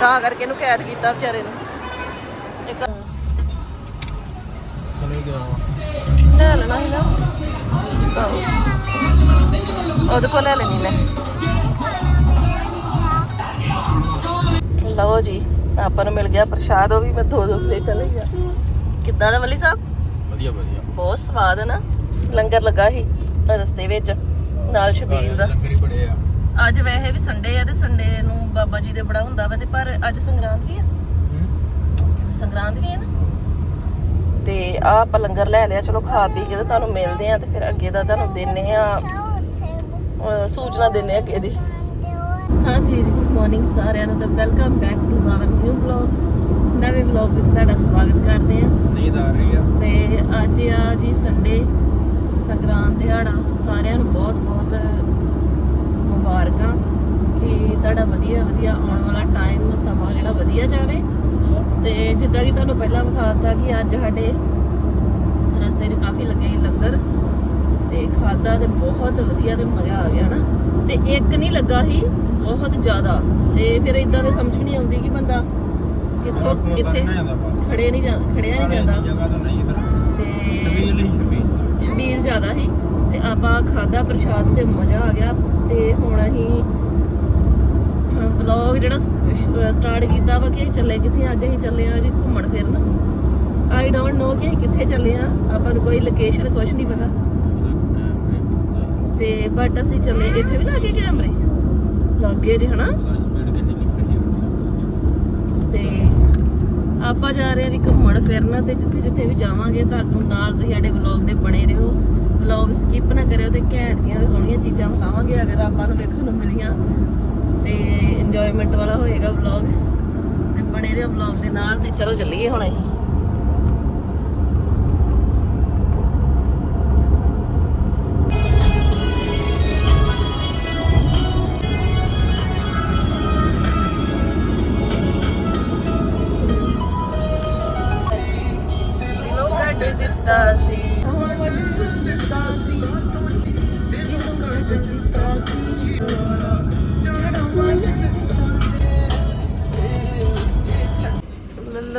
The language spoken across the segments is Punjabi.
ਤਾਂ ਕਰਕੇ ਇਹਨੂੰ ਕੈਦ ਕੀਤਾ ਵਿਚਾਰੇ ਨੂੰ। ਇੱਕ ਲੈ ਲੈਣਾ ਸੀ ਨਾ। ਆਹੋ। ਉਹਦੇ ਕੋਲ ਲੈ ਲੈਣੀ ਮੈਂ। ਲਓ ਜੀ ਆਪਾਂ ਨੂੰ ਮਿਲ ਗਿਆ ਪ੍ਰਸ਼ਾਦ ਉਹ ਵੀ ਮੈਂ ਦੋ ਦੋ ਪਲੇਟਾਂ ਲਈਆਂ ਕਿੱਦਾਂ ਦਾ ਵਲੀ ਸਾਹਿਬ? ਵਧੀਆ ਵਧੀਆ। ਬਹੁਤ ਸਵਾਦ ਹੈ ਨਾ। ਲੰਗਰ ਲੱਗਾ ਸੀ ਰਸਤੇ ਵਿੱਚ। ਨਾਲ ਸ਼ਬੀਲ ਦਾ ਬੜੇ ਆ। ਅੱਜ ਵੈਸੇ ਵੀ ਸੰਡੇ ਆ ਤੇ ਸੰਡੇ ਨੂੰ ਬਾਬਾ ਜੀ ਦੇ ਬੜਾ ਹੁੰਦਾ ਵਾ ਤੇ ਪਰ ਅੱਜ ਸੰਗਰਾਂਦ ਵੀ ਆ। ਸੰਗਰਾਂਦ ਵੀ ਹੈ ਨਾ। ਤੇ ਆ ਆਪਾਂ ਲੰਗਰ ਲੈ ਲਿਆ ਚਲੋ ਖਾ ਪੀ ਕੇ ਤੇ ਤੁਹਾਨੂੰ ਮਿਲਦੇ ਆ ਤੇ ਫਿਰ ਅੱਗੇ ਦਾ ਤੁਹਾਨੂੰ ਦਿੰਨੇ ਆ ਅਹ ਸੂਚਨਾ ਦਿੰਨੇ ਆ ਅੱਗੇ ਦੀ। ਹਾਂਜੀ ਜੀ ਗੁੱਡ ਮਾਰਨਿੰਗ ਸਾਰਿਆਂ ਨੂੰ ਤੇ welcome back to our new vlog ਨਵੇਂ ਵਲੌਗ ਵਿੱਚ ਤੁਹਾਡਾ ਸਵਾਗਤ ਕਰਦੇ ਆ। ਨੀਂਦ ਆ ਰਹੀ ਆ। ਤੇ ਅੱਜ ਆ ਜੀ ਸੰਡੇ ਸੰਗਰਾਂਦ ਦਿਹਾੜਾ ਸਾਰਿਆਂ ਨੂੰ ਬਹੁਤ ਬਹੁਤ ਮੁਬਾਰਕਾਂ ਕਿ ਤੁਹਾਡਾ ਵਧੀਆ ਵਧੀਆ ਆਉਣ ਵਾਲਾ ਟਾਈਮ ਸਮਾਂ ਜਿਹੜਾ ਵਧੀਆ ਜਾਵੇ। ਤੇ ਜਿੱਦਾਂ ਕਿ ਤੁਹਾਨੂੰ ਪਹਿਲਾਂ ਵਿਖਾਤਾ ਕਿ ਅੱਜ ਸਾਡੇ ਰਸਤੇ 'ਚ ਕਾਫੀ ਲੱਗੇ ਲੰਗਰ ਤੇ ਖਾਦਾ ਤੇ ਬਹੁਤ ਵਧੀਆ ਤੇ ਮਜ਼ਾ ਆ ਗਿਆ ਨਾ। ਤੇ ਇੱਕ ਨਹੀਂ ਲੱਗਾ ਸੀ ਬਹੁਤ ਜ਼ਿਆਦਾ। ਤੇ ਫਿਰ ਇਦਾਂ ਦੇ ਸਮਝ ਵੀ ਨਹੀਂ ਆਉਂਦੀ ਕਿ ਬੰਦਾ ਕਿੱਥੋਂ ਕਿੱਥੇ ਖੜੇ ਨਹੀਂ ਖੜਿਆ ਨਹੀਂ ਜਾਂਦਾ। ਤਾਂ ਸ਼ਬੀਲ ਜ਼ਿਆਦਾ ਸੀ ਤੇ ਆਪਾਂ ਖਾਦਾ ਪ੍ਰਸ਼ਾਦ ਤੇ ਮਜ਼ਾ ਆ ਗਿਆ ਤੇ ਹੁਣ ਅਸੀਂ ਵਲੌਗ ਜਿਹੜਾ ਸਟਾਰਟ ਕੀਤਾ ਵਾ ਕਿ ਅਸੀਂ ਚੱਲੇ ਕਿੱਥੇ ਅੱਜ ਅਸੀਂ ਚੱਲੇ ਆ ਜੀ ਘੁੰਮਣ ਫਿਰਨ। ਆਈ ਡੋਨਟ ਨੋ ਕਿ ਅਸੀਂ ਕਿੱਥੇ ਚੱਲੇ ਆ ਆਪਾਂ ਨੂੰ ਕੋਈ ਲੋਕੇਸ਼ਨ ਕੁਝ ਨਹੀਂ ਪਤਾ। ਤੇ ਬਟ ਅਸੀਂ ਚੱਲੇ ਇੱਥੇ ਵੀ ਲੱਗੇ ਕੈਮਰੇ? ਲੱਗੇ ਜੇ ਹਨਾ? ਤੇ ਆਪਾਂ ਜਾ ਰਹੇ ਹਾਂ ਜੀ ਘੁੰਮਣ ਫਿਰਨ ਤੇ ਜਿੱਥੇ ਜਿੱਥੇ ਵੀ ਜਾਵਾਂਗੇ, ਤੁਹਾਨੂੰ ਨਾਲ ਤੁਸੀਂ ਸਾਡੇ ਵਲੌਗ ਦੇ ਬਣੇ ਰਹੋ। ਵਲੌਗ ਸਕਿਪ ਨਾ ਕਰਿਓ ਤੇ ਘੈਂਟ ਜੀਆਂ ਤੇ ਸੋਹਣੀਆਂ ਚੀਜ਼ਾਂ ਵਿਖਾਵਾਂਗੇ, ਅਗਰ ਆਪਾਂ ਨੂੰ ਵੇਖਣ ਨੂੰ ਮਿਲੀਆਂ। ਤੇ ਇੰਜੋਇਮੈਂਟ ਵਾਲਾ ਹੋਏਗਾ ਵਲੌਗ ਤੇ ਬਣੇ ਰਹੋ ਵਲੌਗ ਦੇ ਨਾਲ ਤੇ ਚਲੋ ਚੱਲੀਏ ਹੁਣ ਅਸੀਂ।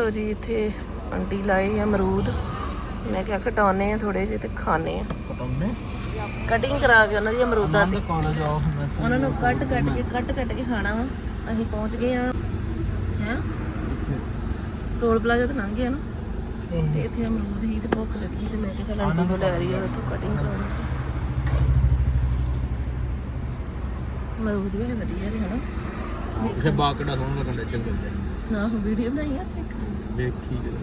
ਲੱਲੋ ਜੀ ਇੱਥੇ ਆਂਟੀ ਲਾਏ ਆ ਅਮਰੂਦ। ਮੈਂ ਕਿਹਾ ਘਟਾਉਨੇ ਆ ਥੋੜੇ ਜਿਹੇ ਤੇ ਖਾਣੇ ਆ। ਕਟਿੰਗ ਕਰਾ ਕੇ ਉਹਨਾਂ ਦੀ ਅਮਰੂਦਾਂ ਦੀ ਕਾਲਜ ਆਫ ਉਹਨਾਂ ਨੂੰ ਕੱਟ ਕੱਟ ਕੇ ਕੱਟ ਕੱਟ ਕੇ ਖਾਣਾ ਵਾ। ਅਸੀਂ ਪਹੁੰਚ ਗਏ ਆ। ਹੈ? ਟੋਲ ਪਲਾਜ਼ਾ ਤੇ ਲੰਘ ਗਿਆ ਨਾ। ਤੇ ਇੱਥੇ ਅਮਰੂਦ ਹੀ ਤੇ ਭੁੱਖ ਲੱਗੀ ਤੇ ਮੈਂ ਕਿਹਾ ਚੱਲ ਆਂਟੀ ਕੋਲ ਲੈ ਰਹੀ ਆ ਉੱਥੋਂ ਕਟਿੰਗ ਕਰਾਉਣੀ ਅਮਰੂਦ ਵੀ ਵਧੀਆ ਜੀ ਹਨਾ? ਇੱਥੇ ਬਾਕੜਾ ਸੋਹਣਾ ਲੱਗਣ ਦੇ ਨਾ ਉਹ ਵੀਡੀਓ ਬਣਾਈ ਆ ਤੇ ਦੇਖੀ ਜਦੋਂ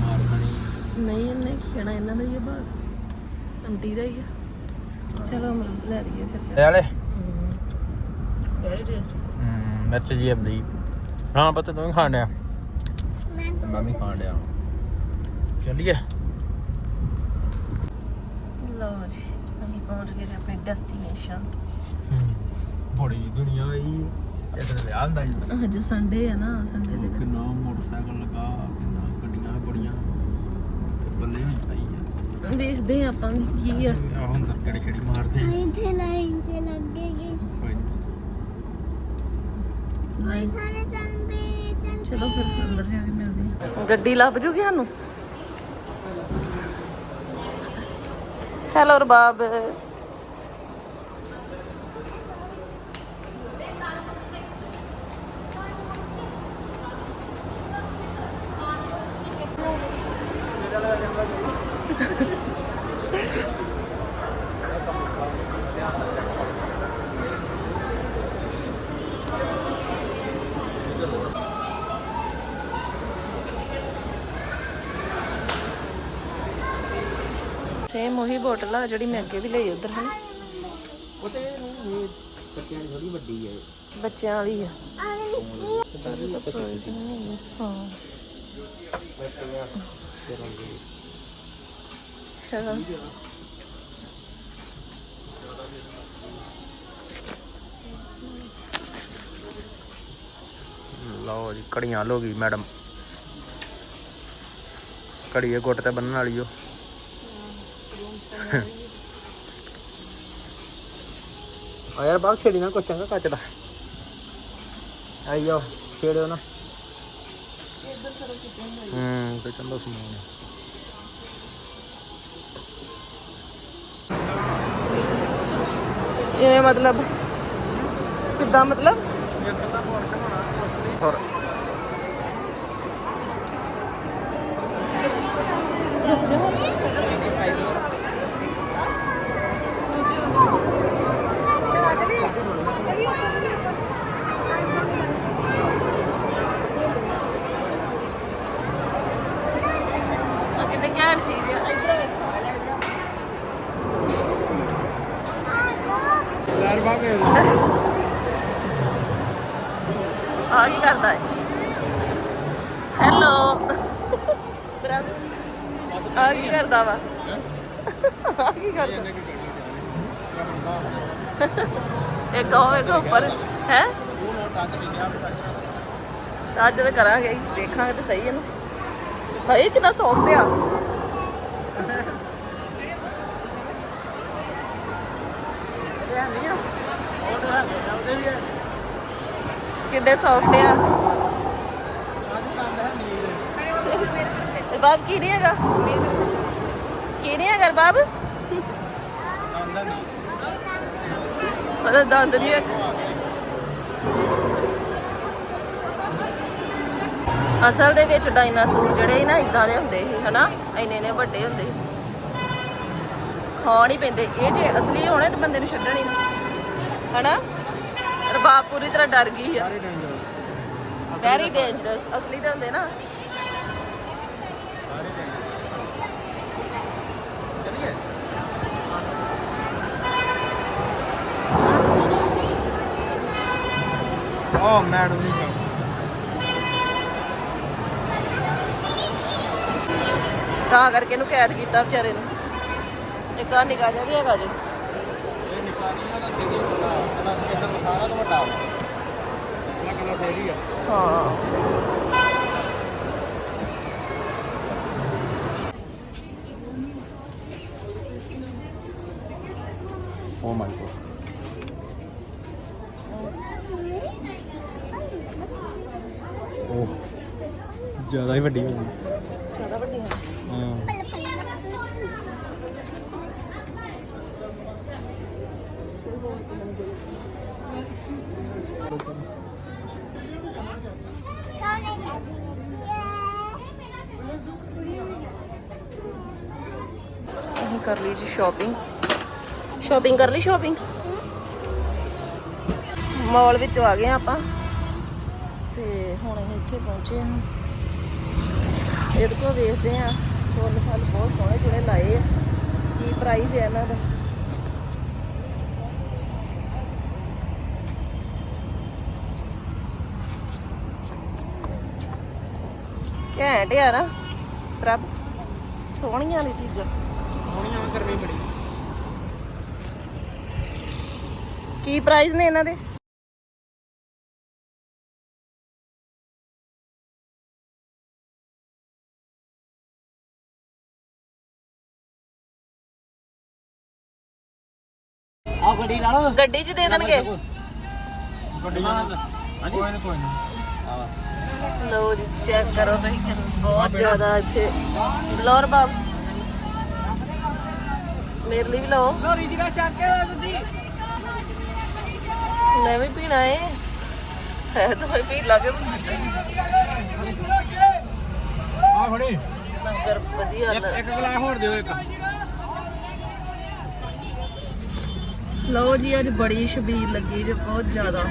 ਮਾਰ ਖਾਣੀ ਨਹੀਂ ਇਹਨੇ ਖਾਣਾ ਇਹਨਾਂ ਦਾ ਹੀ ਆ ਬਾਗ। ਆਂਟੀ ਦਾ ਹੀ ਆ। ਚਲੋ ਅਮਰੂਦ ਲੈ ਲਈਏ ਫਿਰ ਚੱਲ। ਵਾਲੇ ਵੈਰੀ ਟੇਸਟੀ ਹਮ ਮਿਰਚ ਜੀ ਆਪਦੀ ਹਾਂ ਪਤਾ ਤੂੰ ਵੀ ਖਾਣ ਡਿਆ? ਮੈਂ ਵੀ ਖਾਣ ਡਿਆ। ਚੱਲੀਏ। ਲਓ ਜੀ ਅਸੀਂ ਪਹੁੰਚ ਗਏ ਜੀ ਆਪਣੇ ਡੈਸਟੀਨੇਸ਼ਨ ਬੜੀ ਦੁਨੀਆ ਆਈ। ਇਧਰ ਵਿਆਹ ਹੁੰਦਾ ਜੀ। ਅੱਜ ਸੰਡੇ ਆ ਨਾ ਸੰਡੇ ਦੇ ਕਿੰਨਾ ਮੋਟਰਸਾਈਕਲ ਲਗਾ ਕਿੰਨਾ ਗੱਡੀਆਂ ਬੜੀਆਂ ਤੇ ਬੱਲੇ ਹੋਈ ਪਈ ਆ। ਦਿਨ ਦੇਖਦੇ ਆ ਆਪਾਂ ਵੀ ਕੀ ਆ। ਆਹ ਹੁਣ ਤਾਂ ਕਿਹੜੀ ਕਿਹੜੀ ਮਾਰਦੇ ਆ। ਇੱਥੇ ਲਾਈਨ 'ਚ ਲੱਗੇਗੀ ਕੋਈ ਨੀ। ਕੋਈ ਸਾਰੇ ਚੱਲ ਪਏ ਚੱਲ ਚਲੋ ਫਿਰ ਅੰਦਰ ਜਾ ਕੇ ਮਿਲਦੇ ਆ ਗੱਡੀ ਲੱਭ ਜੂਗੀ ਸਾਨੂੰ? ਹੈਲੋ ਰਬਾਬ। ਸੇਮ ਉਹੀ ਬੋਟਲ ਆ ਜਿਹੜੀ ਮੈਂ ਅੱਗੇ ਵੀ ਲਈ ਉਧਰ ਹਨ? ਉਹ ਤੇ ਇਹ ਬੱਚਿਆਂ ਦੀ ਥੋੜੀ ਵੱਡੀ ਹੈ ਬੱਚਿਆਂ ਵਾਲੀ ਆ। ਹਾਂ ਚਲੋ ਲਓ ਜੀ ਕੜੀਆਂ ਲੋ ਗਈ ਮੈਡਮ। ਕੜੀ ਇਹ ਗੁੱਟ ਤੇ ਬੰਨਣ ਵਾਲੀ ਓ। ਆ ਯਾਰ ਬਾਹਰ ਛੇੜੀ ਨਾ ਕੁਛ ਚੰਗਾ ਕੱਚ ਦਾ। ਆਈ ਜਾਓ ਛੇੜਿਓ ਨਾ। ਇੱਧਰ ਸਾਰਾ ਕਿਚਨ ਹੂੰ ਕਿਚਨ ਦਾ ਸਮਾਨ ਇਹ ਮਤਲਬ ਕਿੱਦਾਂ ਮਤਲਬ? ਹੋਰ। ਆ ਕਿੰਨੇ ਘੈਂਟ ਚੀਜ਼ ਆ ਇੱਧਰ ਵੇਖੋ। ਯਾਰ ਬਾਗੇ ਆ ਕੀ ਕਰਦਾ ਹੈ ਹੈਲੋ ਆ ਕੀ ਕਰਦਾ ਵਾ? ਆ ਕੀ ਕਰਦਾ? ਇੱਕ ਉੱਪਰ ਹੈ? ਅੱਜ ਤੇ ਕਰਾਂਗੇ ਦੇਖਾਂਗੇ ਤੇ ਸਹੀ ਇਹਨੂੰ। ਹਾਏ ਕਿੰਨਾ ਸੌਫਟ ਆ। ਕਿੰਨੇ ਸੌਫਟ ਆ। ਬਾਬ ਕੀ ਨਹੀਂ ਹੈਗਾ? ਕੀ ਨਹੀਂ ਹੈਗਾ ਬਾਬ? ਉਹਦਾ ਦੰਦ ਨਹੀਂ ਹੈ। ਅਸਲ ਦੇ ਵਿੱਚ ਡਾਇਨਾਸੌਰ ਜਿਹੜੇ ਨਾ ਇਦਾਂ ਦੇ ਹੁੰਦੇ ਸੀ, ਹਨਾ? ਇੰਨੇ ਇੰਨੇ ਵੱਡੇ ਹੁੰਦੇ ਖਾਣ ਹੀ ਪੈਂਦੇ। ਇਹ ਜੇ ਅਸਲੀ ਹੋਣੇ ਤਾਂ ਬੰਦੇ ਨੂੰ ਛੱਡਣ ਹੀ ਨਾ। ਹਨਾ? ਰਬਾਬ ਪੂਰੀ ਤਰ੍ਹਾਂ ਡਰ ਗਈ ਆ। ਵੈਰੀ ਡੇਂਜਰਸ ਅਸਲੀ ਤਾਂ ਹੁੰਦੇ ਨਾ। ਓ ਮੈਡਮ ਨਹੀਂ ਤਾਂ ਕਰਕੇ ਇਹਨੂੰ ਕੈਦ ਕੀਤਾ ਵਿਚਾਰੇ ਨੂੰ। ਇੱਕ ਆ ਨਿਕਾ ਜਿਹਾ ਵੀ ਹੈਗਾ ਜੀ। ਇਹ ਨਿਕਾਲੀਆਂ ਦਾ ਸੇਰੀ ਹੁੰਦਾ ਇਹਦਾ ਕਿਸੇ ਤੋਂ ਸਾਰਾ ਤੋਂ ਵੱਡਾ ਇਹ ਕਲਾ ਸੇਰੀ ਆ। ਹਾਂ। ਓ ਮਾਈ ਗੋਡ ਓਹ ਜ਼ਿਆਦਾ ਹੀ ਵੱਡੀ ਹੋ ਗਈ। ਕਰ ਲਈ ਜੀ ਸ਼ਾਪਿੰਗ ਸ਼ਾਪਿੰਗ ਕਰ ਲਈ ਸ਼ਾਪਿੰਗ ਮਾਲ ਵਿੱਚੋਂ ਆ ਗਏ ਆਪਾਂ। ਤੇ ਹੁਣ ਇੱਥੇ ਪਹੁੰਚੇ ਹਾਂ। ਇਹਦੇ ਕੋਲ ਵੇਖਦੇ ਆ ਫੁੱਲ ਫਲ ਬਹੁਤ ਸੋਹਣੇ ਜਿਹੜੇ ਲਾਏ ਆ। ਕੀ ਪ੍ਰਾਈਸ ਹੈ ਇਹਨਾਂ ਦਾ। ਘੈਂਟ ਯਾਰ ਪ੍ਰਭ, ਸੋਹਣੀਆਂ ਨੇ ਚੀਜ਼ਾਂ। ਸੋਹਣੀਆਂ ਗਰਮੀ ਬੜੀ। ਕੀ ਪ੍ਰਾਈਸ ਨੇ ਇਹਨਾਂ ਦੇ? ਆ ਗੱਡੀ ਨਾਲ ਗੱਡੀ 'ਚ ਦੇ ਦੇਣਗੇ। ਗੱਡੀ ਨਾਲ ਹਾਂਜੀ। ਕੋਈ ਨਾ ਕੋਈ ਨਾ ਆ ਲਓ ਜੀ ਚੈੱਕ ਕਰੋ ਤੁਸੀਂ। ਬਹੁਤ ਜ਼ਿਆਦਾ ਇੱਥੇ। ਲੋਰ ਬਾਬ ਮੇਰੇ ਲਈ ਵੀ ਲਓ। ਲੋਰੀ ਜੀ ਦਾ ਚੱਕ ਕੇ ਲਾ ਦੁੱਧੀ ਮੈਂ ਵੀ ਪੀਣਾ ਏ। ਹੈ ਤਾਂ ਮੈਂ ਪੀ ਲਾਗੇ ਆ ਫੜੀ। ਲੰਗਰ ਵਧੀਆ ਇੱਕ ਇੱਕ ਗਲਾਸ ਹੋਰ ਦਿਓ ਇੱਕ। ਲਓ ਜੀ ਅੱਜ ਬੜੀ ਛਬੀਲ ਲੱਗੀ ਜੇ ਬਹੁਤ ਜ਼ਿਆਦਾ।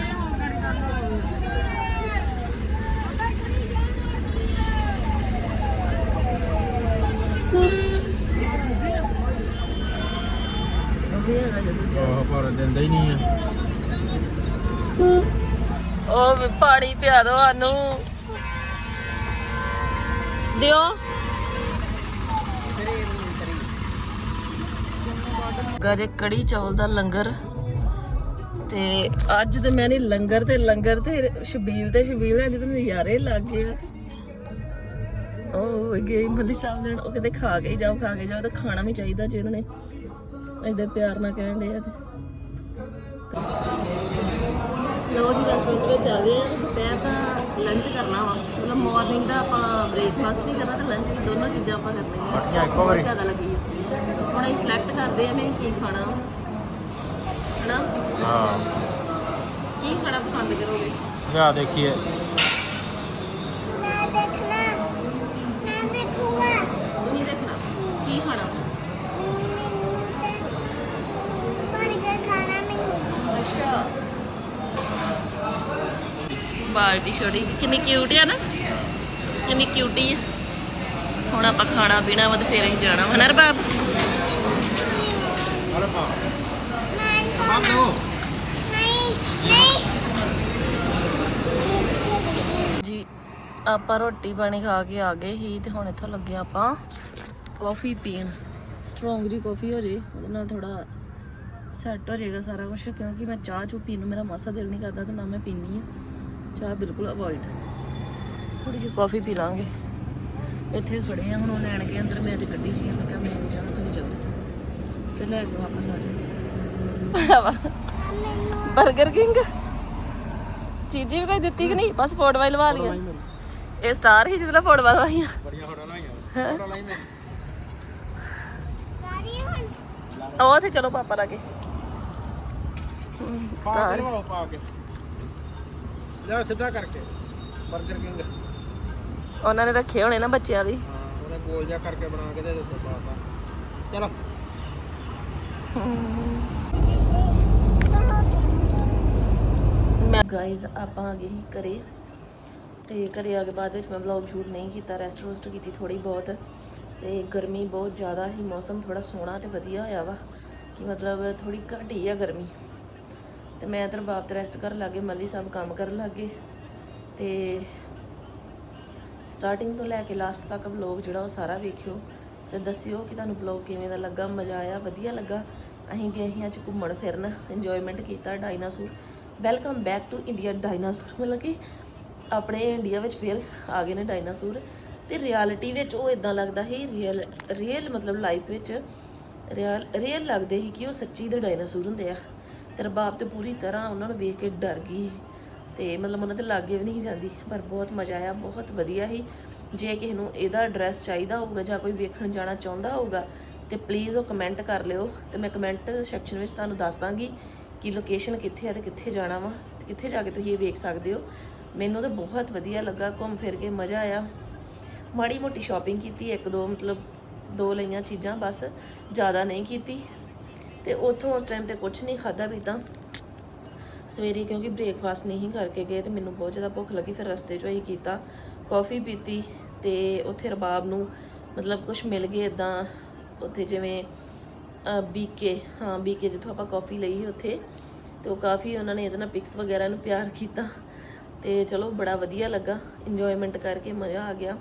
ਉਹ ਵੀ ਹੈਗਾ ਜੀ ਦੂਜਾ। ਆਹ ਪਰ ਦਿੰਦਾ ਹੀ ਨਹੀਂ ਆ। ਉਹ ਵੀ ਪਾਣੀ ਪਿਆ ਦੋ ਸਾਨੂੰ। ਦਿਓ। ਗਾਜੇ ਕੜੀ ਚੌਲ ਦਾ ਲੰਗਰ। ਤੇ ਅੱਜ ਤੇ ਮੈਂ ਨਹੀਂ ਲੰਗਰ ਤੇ ਲੰਗਰ ਤੇ ਸ਼ਬੀਲ ਤੇ ਸ਼ਬੀਲ ਅੱਜ ਤੇ ਨਜ਼ਾਰੇ ਲੱਗ ਗਏ ਉਹ ਗਏ ਮੱਲੀ ਸਾਹਿਬ ਲੈਣ ਉਹ ਕਹਿੰਦੇ ਖਾ ਕੇ ਜਾਓ ਖਾ ਕੇ ਜਾਓ ਤਾਂ ਖਾਣਾ ਵੀ ਚਾਹੀਦਾ ਜੇ ਉਹਨਾਂ ਨੇ। ਐਡੇ ਪਿਆਰ ਨਾਲ ਕਹਿਣ ਦੇ ਆ ਤੇ। ਲੋ ਜੀ ਰੈਸਟੋਰੈਂਟ ਵਿੱਚ ਆ ਗਏ ਆ। ਦੁਪਹਿਰ ਦਾ ਲੰਚ ਕਰਨਾ ਵਾ। ਮਤਲਬ ਮਾਰਨਿੰਗ ਦਾ ਆਪਾਂ ਬ੍ਰੇਕਫਾਸਟ ਵੀ ਕਰਨਾ ਤੇ ਲੰਚ ਵੀ ਦੋਨੋਂ ਚੀਜ਼ਾਂ ਆਪਾਂ ਕਰਨੀਆਂ। ਆ ਪੱਠੀਆਂ ਇੱਕੋ ਵਾਰੀ। ਜ਼ਿਆਦਾ ਲੱਗੀ। ਹੁਣ ਅਸੀਂ ਸਿਲੈਕਟ ਕਰਦੇ ਆ ਮੈਂ ਕੀ ਖਾਣਾ। ਹਨਾ? ਹਾਂ। ਕੀ ਖਾਣਾ ਪਸੰਦ ਕਰੋਗੇ? ਲਿਆ ਦੇਖੀਏ ਮੈਂ ਦੇਖਣਾ ਮੈਂ ਦੇਖੂਗਾ ਤੁਸੀਂ ਦੇਖਣਾ ਕੀ ਖਾਣਾ ਮੈਨੂੰ ਤੇ ਬਰਗਰ ਖਾਣਾ ਮੈਨੂੰ ਅੱਛਾ ਬਾਲਟੀ ਛੋਟੀ ਕਿੰਨੀ ਕਿਊਟ ਆ ਨਾ। ਕਿੰਨੀ ਕਿਊਟੀ ਆ। ਹੁਣ ਆਪਾਂ ਖਾਣਾ ਪੀਣਾ ਵਾ ਤੇ ਫੇਰ ਅਸੀਂ ਜਾਣਾ ਵਾ। ਨਹੀਂ ਜੀ ਆਪਾਂ ਰੋਟੀ ਪਾਣੀ ਖਾ ਕੇ ਆ ਗਏ ਸੀ ਤੇ ਹੁਣ ਇੱਥੋਂ ਲੱਗੇ ਆਪਾਂ ਕਾਫੀ ਪੀਣ। ਸਟਰੋਂਗ ਜੀ ਕਾਫੀ ਹੋ ਜੇ ਉਹਦੇ ਨਾਲ ਥੋੜਾ ਸੈੱਟ ਹੋ ਜਾਏਗਾ ਸਾਰਾ ਕੁਝ ਕਿਉਂਕਿ ਮੈਂ ਚਾਹ ਚੂ ਪੀਣ ਨੂੰ ਮੇਰਾ ਮਾਸਾ ਦਿਲ ਨਹੀਂ ਕਰਦਾ ਤੇ ਨਾ ਮੈਂ ਪੀਣੀ ਆ ਚਾਹ ਬਿਲਕੁਲ ਅਵੋਇਡ ਥੋੜੀ ਜਿਹੀ ਕਾਫੀ ਪੀ ਲਾਂਗੇ। ਇੱਥੇ ਖੜੇ ਆ ਹੁਣ ਉਹ ਲੈਣ ਗਏ ਅੰਦਰ ਮੈਂ ਤੇ ਗੱਡੀ ਸੀ ਮੈਂ ਕਿਹਾ ਮੈਂ ਜਾਣਾ ਤੁਸੀਂ ਚੱਲ ਤੇ ਲੈ ਕੇ ਵਾਪਸ ਆ ਜਾਓ। ਮੈਨੂੰ 버ਗਰ ਕਿੰਗ ਚੀਜ਼ੀ ਵੀ ਕੋਈ ਦਿੱਤੀ ਕਿ ਨਹੀਂ? ਬਸ ਫੋਟੋ ਵਾਈ ਲਵਾ ਲਈਆਂ। ਇਹ ਸਟਾਰ ਹੀ ਜਿਹਦੇ ਨਾਲ ਫੋਟੋ ਲਵਾਈਆਂ ਬੜੀਆਂ ਫੋਟੋ ਲਾਈਆਂ। ਫੋਟੋ ਲਾਈ ਮੈਂ। ਉਹ ਤੇ ਚਲੋ ਪਾਪਾ ਲਾਗੇ। ਸਟਾਰ ਪਾ ਕੇ। ਲੈ ਸਿੱਧਾ ਕਰਕੇ 버ਗਰ ਕਿੰਗ ਉਹਨਾਂ ਨੇ ਰੱਖੇ ਹੋਣੇ ਨਾ ਬੱਚਿਆਂ ਲਈ ਹਾਂ ਉਹਨੇ ਗੋਲ ਜਿਹਾ ਕਰਕੇ ਬਣਾ ਕੇ ਦੇ ਦਿੱਤਾ ਪਾਤਾ ਚਲੋ। ਮੈਂ ਗਾਇਜ਼ ਆਪਾਂ ਆ ਗਏ ਸੀ ਘਰੇ। ਤੇ ਘਰੇ ਆ ਕੇ ਬਾਅਦ ਵਿੱਚ ਮੈਂ ਵਲੌਗ ਸ਼ੂਟ ਨਹੀਂ ਕੀਤਾ ਰੈਸਟ ਰੋਸਟ ਕੀਤੀ ਥੋੜੀ ਬਹੁਤ। ਤੇ ਗਰਮੀ ਬਹੁਤ ਜ਼ਿਆਦਾ ਹੀ ਮੌਸਮ ਥੋੜਾ ਸੋਹਣਾ ਤੇ ਵਧੀਆ ਹੋਇਆ ਵਾ। ਕਿ ਮਤਲਬ ਥੋੜੀ ਘਟੀ ਆ ਗਰਮੀ। ਤੇ ਮੈਂ ਤੇ ਬਾਪ ਤੇ ਰੈਸਟ ਕਰਨ ਲੱਗੇ ਮੱਲੀ ਸਭ ਕੰਮ ਕਰਨ ਲੱਗੇ ਤੇ ਸਟਾਰਟਿੰਗ ਤੋਂ ਲੈ ਕੇ ਲਾਸਟ ਤੱਕ ਵਲੌਗ ਜਿਹੜਾ ਉਹ ਸਾਰਾ ਵੇਖਿਓ ਤੇ ਦੱਸਿਓ ਕਿ ਤੁਹਾਨੂੰ ਵਲੌਗ ਕਿਵੇਂ ਦਾ ਲੱਗਾ, ਮਜ਼ਾ ਆਇਆ, ਵਧੀਆ ਲੱਗਾ। ਅਸੀਂ ਗਏ ਸੀ ਅੱਜ ਘੁੰਮਣ ਫਿਰਨ ਇੰਜੋਇਮੈਂਟ ਕੀਤਾ dinosaur welcome back to India dinosaur ਮਤਲਬ ਕਿ ਆਪਣੇ ਇੰਡੀਆ ਵਿੱਚ ਫਿਰ ਆ ਗਏ ਨੇ ਡਾਇਨਾਸੌਰ ਤੇ ਰਿਐਲਿਟੀ ਵਿੱਚ ਉਹ ਇਦਾਂ ਲੱਗਦਾ ਸੀ ਰੀਅਲ ਰੀਅਲ ਮਤਲਬ ਲਾਈਫ ਵਿੱਚ ਰੀਅਲ ਰੀਅਲ ਲੱਗਦੇ ਸੀ ਕਿ ਉਹ ਸੱਚੀ ਦੇ ਡਾਇਨਾਸੌਰ ਹੁੰਦੇ ਆ। ਤੇ ਰਬਾਬ ਤੇ ਪੂਰੀ ਤਰ੍ਹਾਂ ਉਹਨਾਂ ਨੂੰ ਵੇਖ ਕੇ ਡਰ ਗਈ ਤੇ ਮਤਲਬ ਉਹਨਾਂ ਦੇ ਲਾਗੇ ਵੀ ਨਹੀਂ ਜਾਂਦੀ, ਪਰ ਬਹੁਤ ਮਜ਼ਾ ਆਇਆ, ਬਹੁਤ ਵਧੀਆ ਸੀ। ਜੇ ਕਿਸੇ ਨੂੰ ਇਹਦਾ ਐਡਰੈਸ ਚਾਹੀਦਾ ਹੋਊਗਾ ਜਾਂ ਕੋਈ ਵੇਖਣ ਜਾਣਾ ਚਾਹੁੰਦਾ ਹੋਊਗਾ ਤੇ ਪਲੀਜ਼ ਉਹ ਕਮੈਂਟ ਕਰ ਲਿਓ ਤੇ ਮੈਂ ਕਮੈਂਟ ਸੈਕਸ਼ਨ ਵਿੱਚ ਤੁਹਾਨੂੰ ਦੱਸ ਦਾਂਗੀ ਕਿ ਲੋਕੇਸ਼ਨ ਕਿੱਥੇ ਹੈ ਤੇ ਕਿੱਥੇ ਜਾਣਾ ਵਾ, ਤੇ ਕਿੱਥੇ ਜਾ ਕੇ ਤੁਸੀਂ ਇਹ ਵੇਖ ਸਕਦੇ ਹੋ। ਮੈਨੂੰ ਤਾਂ ਬਹੁਤ ਵਧੀਆ ਲੱਗਾ, ਘੁੰਮ ਫਿਰ ਕੇ ਮਜ਼ਾ ਆਇਆ। ਮਾੜੀ ਮੋਟੀ ਸ਼ਾਪਿੰਗ ਕੀਤੀ, ਇੱਕ ਦੋ ਮਤਲਬ ਦੋ ਲਈਆਂ ਚੀਜ਼ਾਂ, ਬਸ ਜ਼ਿਆਦਾ ਨਹੀਂ ਕੀਤੀ। ਤੇ ਉੱਥੋਂ ਉਸ ਟਾਈਮ ਤੇ ਕੁਝ ਨਹੀਂ ਖਾਦਾ ਪੀਤਾ। ਸਵੇਰੇ ਕਿਉਂਕਿ ਬ੍ਰੇਕਫਾਸਟ ਨਹੀਂ ਕਰਕੇ ਗਏ ਤੇ ਮੈਨੂੰ ਬਹੁਤ ਜ਼ਿਆਦਾ ਭੁੱਖ ਲੱਗੀ, ਫਿਰ ਰਸਤੇ 'ਚੋਂ ਹੀ ਕੀਤਾ। ਕਾਫੀ ਪੀਤੀ ਤੇ ਉੱਥੇ ਰਬਾਬ ਨੂੰ ਮਤਲਬ ਕੁਝ ਮਿਲ ਗਏ ਇਦਾਂ ਉੱਥੇ ਜਿਵੇਂ ਬੀਕੇ ਹਾਂ ਬੀਕੇ ਜਿੱਥੋਂ ਆਪਾਂ ਕਾਫੀ ਲਈ ਉੱਥੇ। ਤੇ ਉਹ ਕਾਫੀ ਉਹਨਾਂ ਨੇ ਇਹਦੇ ਨਾਲ ਪਿਕਸ ਵਗੈਰਾ ਨੂੰ ਪਿਆਰ ਕੀਤਾ। ਤੇ ਚਲੋ ਬੜਾ ਵਧੀਆ ਲੱਗਾ। ਇੰਜੋਇਮੈਂਟ ਕਰਕੇ ਮਜ਼ਾ ਆ ਗਿਆ।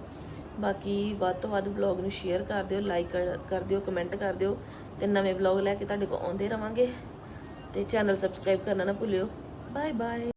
ਬਾਕੀ ਵੱਧ ਤੋਂ ਵੱਧ ਵਲੌਗ ਨੂੰ ਸ਼ੇਅਰ ਕਰ ਦਿਓ ਲਾਈਕ ਕਰ ਦਿਓ ਕਮੈਂਟ ਕਰ ਦਿਓ ਤੇ ਨਵੇਂ ਵਲੌਗ ਲੈ ਕੇ ਤੁਹਾਡੇ ਕੋਲ ਆਉਂਦੇ ਰਵਾਂਗੇ ਤੇ ਚੈਨਲ ਸਬਸਕ੍ਰਾਈਬ ਕਰਨਾ ਨਾ ਭੁੱਲਿਓ। Bye bye